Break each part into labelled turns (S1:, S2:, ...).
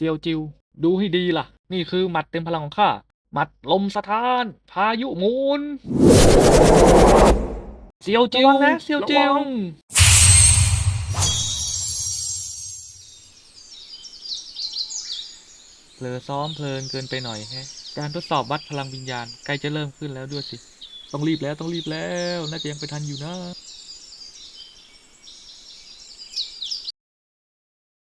S1: เซียวจิว ดูให้ดีล่ะ นี่คือหมัดเต็มพลังของข้าหมัดลมสถาน พายุหมุนเซียวจิว
S2: ระวังนะเซียวจิว
S1: ระงเผลอซ้อมเพลินเกินไปหน่อยแฮะ การทดสอบวัดพลังวิญญาณใกล้จะเริ่มขึ้นแล้วด้วยสิ ต้องรีบแล้วต้องรีบแล้ว น่าจะยังไปทันอยู่นะ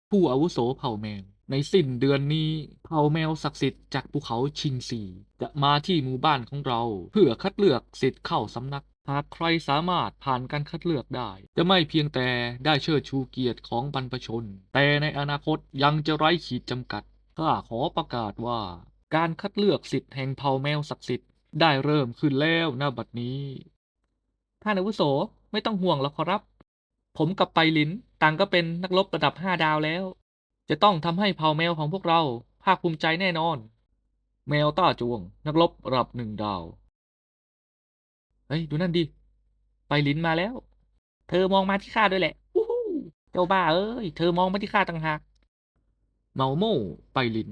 S1: ผู้อาวุโสเผ่าแมว ในสิ้นเดือนนี้เผ่าแมวศักดิ์สิทธิ์จากภูเขาชิงซีจะมาที่หมู่บ้านของเรา เพื่อคัดเลือกสิทธิ์เข้าสำนัก หากใครสามารถผ่านการคัดเลือกได้ จะไม่เพียงแต่ได้เชิดชูเกียรติของบรรพชน แต่ในอนาคตยังจะไร้ขีดจำกัดข้าขอประกาศว่า การคัดเลือกสิทธิ์แห่งเผ่าแมวศักดิ์สิทธิ์ได้เริ่มขึ้นแล้วณบัดนี้ท่านอาวุโสไม่ต้องห่วงหรอกขอรับ ผมกับไปลินต่างก็เป็นนักรบระดับห้าดาวแล้ว จะต้องทำให้เผ่าแมวของพวกเราภาคภูมิใจแน่นอน แมวต้าจวง นักรบระดับหนึ่งดาว เฮ้ย ดูนั่นดิ ไปลินมาแล้ว เธอมองมาที่ข้าด้วยแหละวู้ฮู้เจ้าบ้าเอ้ย เธอมองมาที่ข้าต่างหาก เมาโม่ไปลิน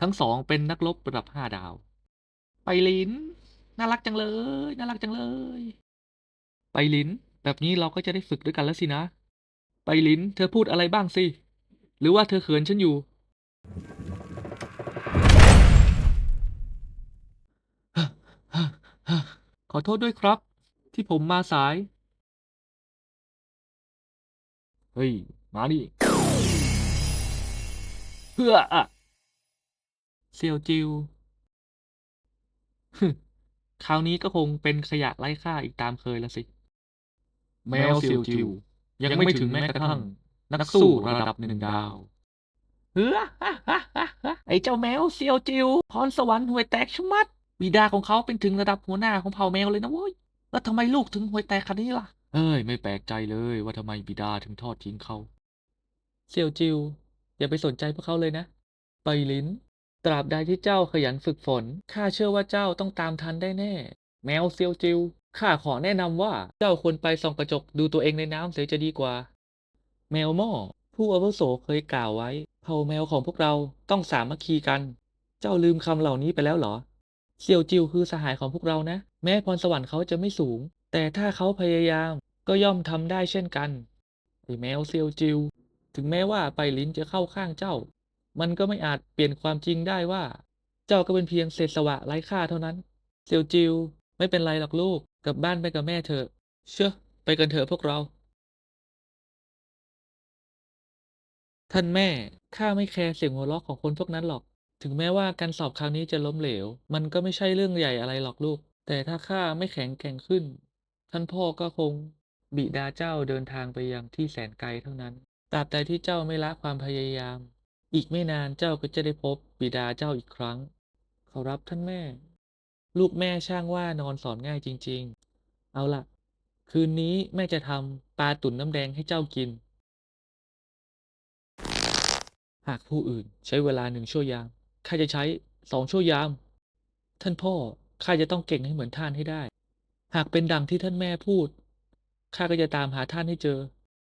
S1: ทั้งสองเป็นนักรบระดับห้าดาว ไปลิน น่ารักจังเลย น่ารักจังเลย ไปลิน แบบนี้เราก็จะได้ฝึกด้วยกันแล้วสินะ ไปลิน เธอพูดอะไรบ้างสิ หรือว่าเธอเขินฉันอยู่ ขอโทษด้วยครับ ที่ผมมาสาย เฮ้ย มาดิเพื่ออะเซียวจิวฮึคราวนี้ก็คงเป็นขยะไร้ค่าอีกตามเคยแล้วสิ แมวเซียวจิว ยังไม่ถึงแม้กระทั่ง นักสู้ระดับหนึ่งดาว เฮ้อไอ้เจ้าแมวเซียวจิวพรสวรรค์ห่วยแตกชะมัดบิดาของเขาเป็นถึงระดับหัวหน้าของเผ่าแมวเลยนะเว้ย แล้วทำไมลูกถึงห่วยแตกขนาดนี้ล่ะ เอ้ย ไม่แปลกใจเลยว่าทำไมบิดาถึงทอดทิ้งเขา เซียวจิว อย่าไปสนใจพวกเขาเลยนะ ไปลิ้น ตราบใดที่เจ้าขยันฝึกฝน ข้าเชื่อว่าเจ้าต้องตามทันได้แน่ แมวเซียวจิว ข้าขอแนะนำว่าเจ้าควรไปส่องกระจกดูตัวเองในน้ำเสียจะดีกว่า แมวหม้อผู้อาวุโสเคยกล่าวไว้ เผ่าแมวของพวกเราต้องสามัคคีกัน เจ้าลืมคำเหล่านี้ไปแล้วเหรอเซียวจิวคือสหายของพวกเรานะ แม้พรสวรรค์เขาจะไม่สูง แต่ถ้าเขาพยายามก็ย่อมทำได้เช่นกันไอ้แมวเซียวจิว ถึงแม้ว่าไปลิ้นจะเข้าข้างเจ้า มันก็ไม่อาจเปลี่ยนความจริงได้ว่า เจ้าก็เป็นเพียงเศษสวะไร้ค่าเท่านั้นเซียวจิว ไม่เป็นไรหรอกลูก กลับบ้านไปกับแม่เถอะ เชื่อ ไปกันเถอะพวกเรา ท่านแม่ ข้าไม่แคร์เสียงหัวเราะของคนพวกนั้นหรอก ถึงแม้ว่าการสอบคราวนี้จะล้มเหลว มันก็ไม่ใช่เรื่องใหญ่อะไรหรอกลูก แต่ถ้าข้าไม่แข็งแกร่งขึ้น ท่านพ่อก็คง บิดาเจ้าเดินทางไปยังที่แสนไกลเท่านั้น ตราบใดที่เจ้าไม่ละความพยายาม อีกไม่นานเจ้าก็จะได้พบบิดาเจ้าอีกครั้ง ขอรับท่านแม่ ลูกแม่ช่างว่านอนสอนง่ายจริง ๆ เอาล่ะ คืนนี้แม่จะทำปลาตุ๋นน้ำแดงให้เจ้ากิน หากผู้อื่นใช้เวลาหนึ่งชั่วยามข้าจะใช้สองชั่วยาม ท่านพ่อข้าจะต้องเก่งให้เหมือนท่านให้ได้ หากเป็นดังที่ท่านแม่พูดข้าก็จะตามหาท่านให้เจอ